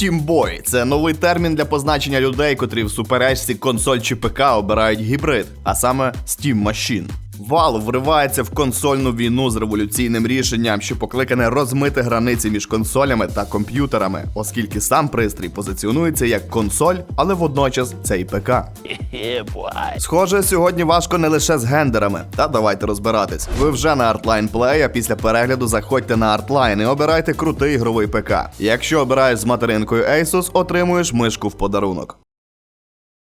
Boy – це новий термін для позначення людей, котрі в суперечці консоль чи ПК обирають гібрид, а саме Steam Machine. Valve вривається в консольну війну з революційним рішенням, що покликане розмити границі між консолями та комп'ютерами, оскільки сам пристрій позиціонується як консоль, але водночас це і ПК. Схоже, сьогодні важко не лише з гендерами. Та давайте розбиратись. Ви вже на Artline Play, а після перегляду заходьте на Artline і обирайте крутий ігровий ПК. Якщо обираєш з материнкою Asus, отримуєш мишку в подарунок.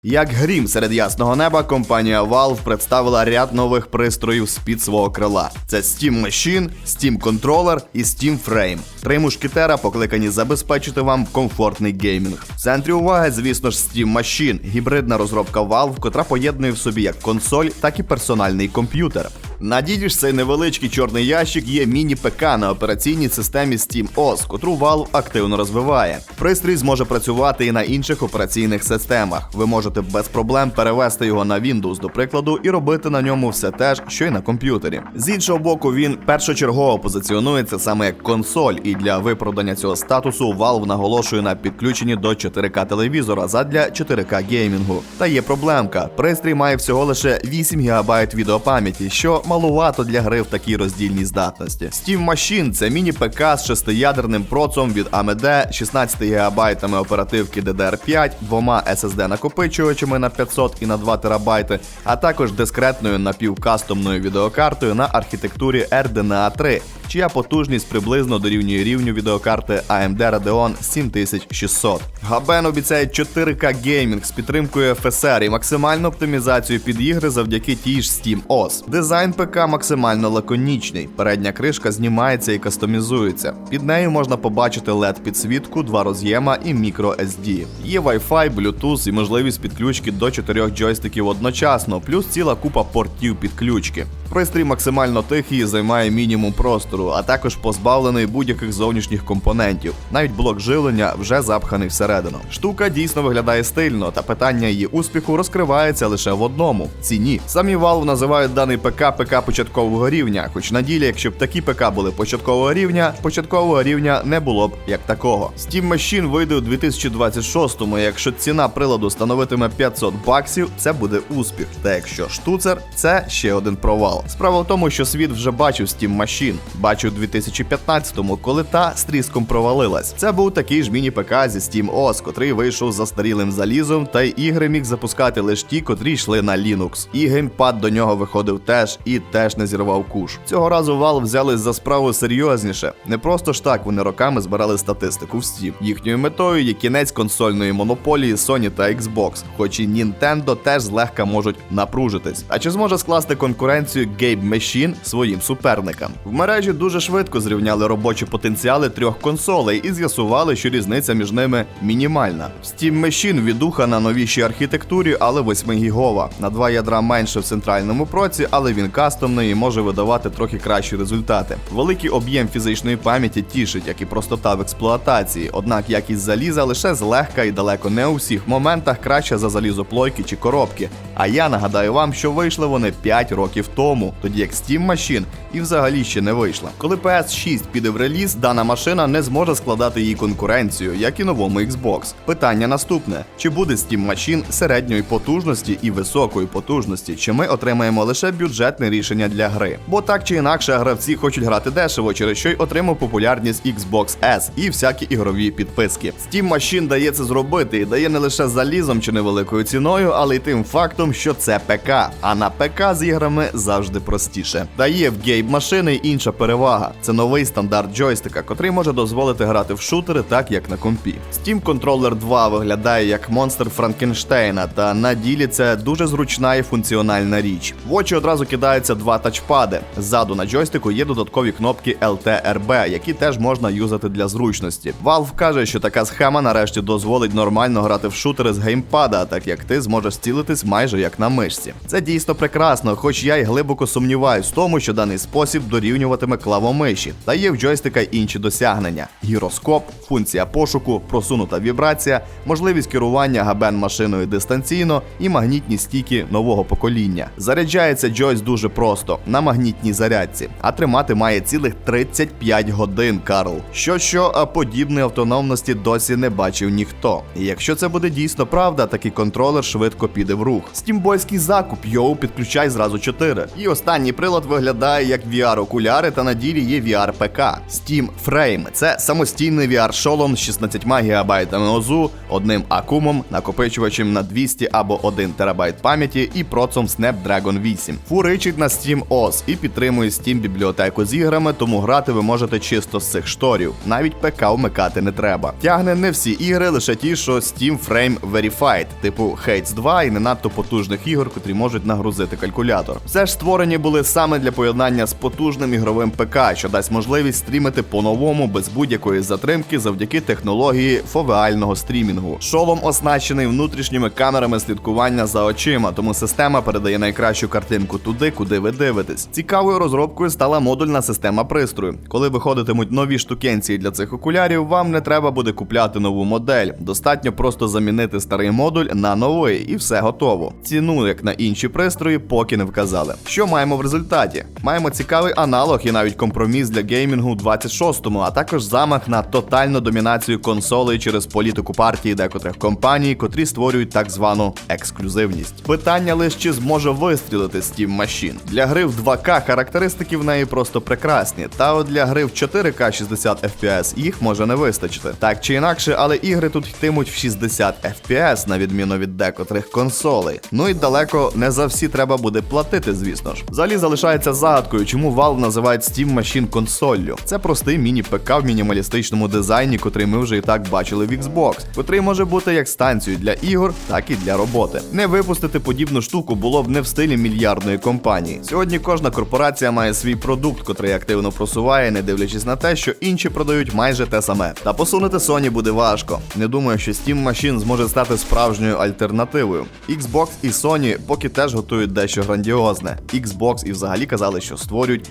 Як грім серед ясного неба, компанія Valve представила ряд нових пристроїв з-під свого крила. Це Steam Machine, Steam Controller і Steam Frame. Три мушкетера покликані забезпечити вам комфортний геймінг. В центрі уваги, звісно ж, Steam Machine, гібридна розробка Valve, котра поєднує в собі як консоль, так і персональний комп'ютер. Надійді ж цей невеличкий чорний ящик є міні-ПК на операційній системі Steam OS, котру Valve активно розвиває. Пристрій зможе працювати і на інших операційних системах. Ви можете без проблем перевести його на Windows, до прикладу, і робити на ньому все те ж, що й на комп'ютері. З іншого боку, він першочергово позиціонується саме як консоль, і для виправдання цього статусу Valve наголошує на підключенні до 4К телевізора задля 4К геймінгу. Та є проблемка: пристрій має всього лише 8 ГБ відеопам'яті, що малувато для гри в такій роздільній здатності. Steam Machine – це міні-ПК з шестиядерним процом від AMD, 16 ГБ оперативки DDR5, двома SSD накопичувачами на 500 і на 2 ТБ, а також дискретною напівкастомною відеокартою на архітектурі RDNA 3, чия потужність приблизно дорівнює рівню відеокарти AMD Radeon 7600. Габен обіцяє 4К геймінг з підтримкою FSR і максимальну оптимізацію під ігри завдяки тій ж Steam OS. Дизайн ПК максимально лаконічний. Передня кришка знімається і кастомізується. Під нею можна побачити led підсвітку, два роз'єма і microSD. Є Wi-Fi, Bluetooth і можливість підключки до чотирьох джойстиків одночасно, плюс ціла купа портів підключки. Пристрій максимально тихий і займає мінімум простору, а також позбавлений будь-яких зовнішніх компонентів. Навіть блок живлення вже запханий всередину. Штука дійсно виглядає стильно, та питання її успіху розкривається лише в одному ціні. Самі Valve називають даний ПК ПК початкового рівня, хоч на ділі, якщо б такі ПК були початкового рівня, початкового рівня не було б як такого. Steam Machine вийде у 2026-му, і якщо ціна приладу становитиме 500 баксів, це буде успіх. Та якщо штуцер, це ще один провал. Справа в тому, що світ вже бачив Steam Machine. Бачив у 2015-му, коли та з тріском провалилась. Це був такий ж міні-ПК зі Steam OS, котрий вийшов за старілим залізом, та й ігри міг запускати лише ті, котрі йшли на Linux. І геймпад до нього виходив теж і теж не зірвав куш. Цього разу Valve взялись за справу серйозніше. Не просто ж так вони роками збирали статистику в Steam. Їхньою метою є кінець консольної монополії Sony та Xbox, хоч і Nintendo теж злегка можуть напружитись. А чи зможе скласти конкуренцію Game Machine своїм суперникам? В мережі дуже швидко зрівняли робочі потенціали трьох консолей і з'ясували, що різниця між ними мінімальна. Steam Machine відуха на новішій архітектурі, але 8 гігова. На два ядра менше в центральному проці, але він кастомний і може видавати трохи кращі результати. Великий об'єм фізичної пам'яті тішить, як і простота в експлуатації. Однак якість заліза лише злегка і далеко не у всіх моментах краща за залізоплойки чи коробки. А я нагадаю вам, що вийшли вони 5 років тому, тоді як Steam Machine і взагалі ще не вийшла. Коли PS6 піде в реліз, дана машина не зможе складати їй конкуренцію, як і новому Xbox. Питання наступне: чи буде Steam Machine середньої потужності і високої потужності, чи ми отримаємо лише бюджетне рішення для гри? Бо так чи інакше гравці хочуть грати дешево, через що й отримав популярність Xbox S і всякі ігрові підписки. Steam Machine дає це зробити і дає не лише залізом чи невеликою ціною, але й тим фактом, що це ПК. А на ПК з іграми завжди простіше. Дає в гейм машини інша перевага. Це новий стандарт джойстика, котрий може дозволити грати в шутери так, як на компі. Steam Controller 2 виглядає як монстр Франкенштейна, та на ділі це дуже зручна і функціональна річ. В очі одразу кидаються два тачпади. Ззаду на джойстику є додаткові кнопки LT-RB, які теж можна юзати для зручності. Valve каже, що така схема нарешті дозволить нормально грати в шутери з геймпада, так як ти зможеш цілитись майже як на мишці. Це дійсно прекрасно, хоч я й глибоко сумніваюсь в тому, що даний спосіб дорівнюватиме клавомиші, та є в джойстика інші досягнення: гіроскоп, функція пошуку, просунута вібрація, можливість керування габен машиною дистанційно і магнітні стійки нового покоління. Заряджається джойс дуже просто на магнітній зарядці, а тримати має цілих 35 годин, Карл. Що що, а подібної автономності досі не бачив ніхто. І якщо це буде дійсно правда, такий контролер швидко піде в рух. Стімбойський закуп, йоу, підключай зразу 4. І останній прилад виглядає як VR-окуляри, та на ділі є VR-ПК. Steam Frame – це самостійний VR-шолом з 16 ГБ ОЗУ, одним акумом, накопичувачем на 200 або 1 ТБ пам'яті і процом Snapdragon 8. Фуричить на Steam OS і підтримує Steam бібліотеку з іграми, тому грати ви можете чисто з цих шторів. Навіть ПК вмикати не треба. Тягне не всі ігри, лише ті, що Steam Frame Verified, типу Hades 2 і не надто потужних ігор, котрі можуть нагрузити калькулятор. Все ж створені були саме для поєднання з потужним ігровим ПК, що дасть можливість стрімити по-новому без будь-якої затримки завдяки технології фовеального стрімінгу. Шолом оснащений внутрішніми камерами слідкування за очима, тому система передає найкращу картинку туди, куди ви дивитесь. Цікавою розробкою стала модульна система пристрою. Коли виходитимуть нові штукенції для цих окулярів, вам не треба буде купляти нову модель. Достатньо просто замінити старий модуль на новий, і все готово. Ціну, як на інші пристрої, поки не вказали. Що маємо в результаті? Маємо цікавий аналог і навіть компроміс для геймінгу у 26-му, а також замах на тотальну домінацію консолей через політику партії декотрих компаній, котрі створюють так звану ексклюзивність. Питання лише чи зможе вистрілити Steam Machine. Для гри в 2К характеристики в неї просто прекрасні. Та от для гри в 4К 60 FPS їх може не вистачити. Так чи інакше, але ігри тут йтимуть в 60 FPS, на відміну від декотрих консолей. Ну і далеко не за всі треба буде платити, звісно ж. Взагалі залишається загадкою, чому Valve називають Steam Machine консоллю. Це простий міні-ПК в мінімалістичному дизайні, котрий ми вже і так бачили в Xbox, котрий може бути як станцією для ігор, так і для роботи. Не випустити подібну штуку було б не в стилі мільярдної компанії. Сьогодні кожна корпорація має свій продукт, котрий активно просуває, не дивлячись на те, що інші продають майже те саме. Та посунути Sony буде важко. Не думаю, що Steam Machine зможе стати справжньою альтернативою. Xbox і Sony поки теж готують дещо грандіозне. Xbox і взагалі казали, що створюють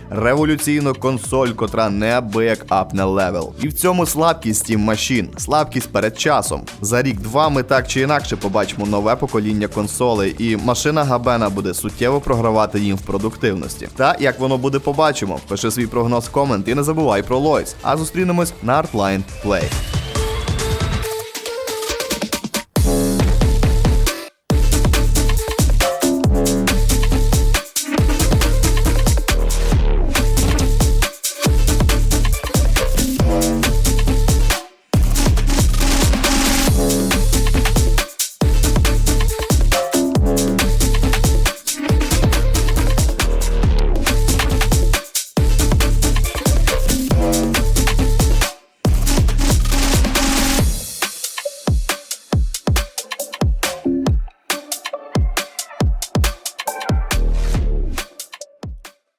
революційну консоль, котра неабияк апне левел. І в цьому слабкість Steam Machine, слабкість перед часом. За рік-два ми так чи інакше побачимо нове покоління консолей, і машина Габена буде суттєво програвати їм в продуктивності. Та як воно буде, побачимо. Пиши свій прогноз в комент і не забувай про Лойс. А зустрінемось на Artline Play.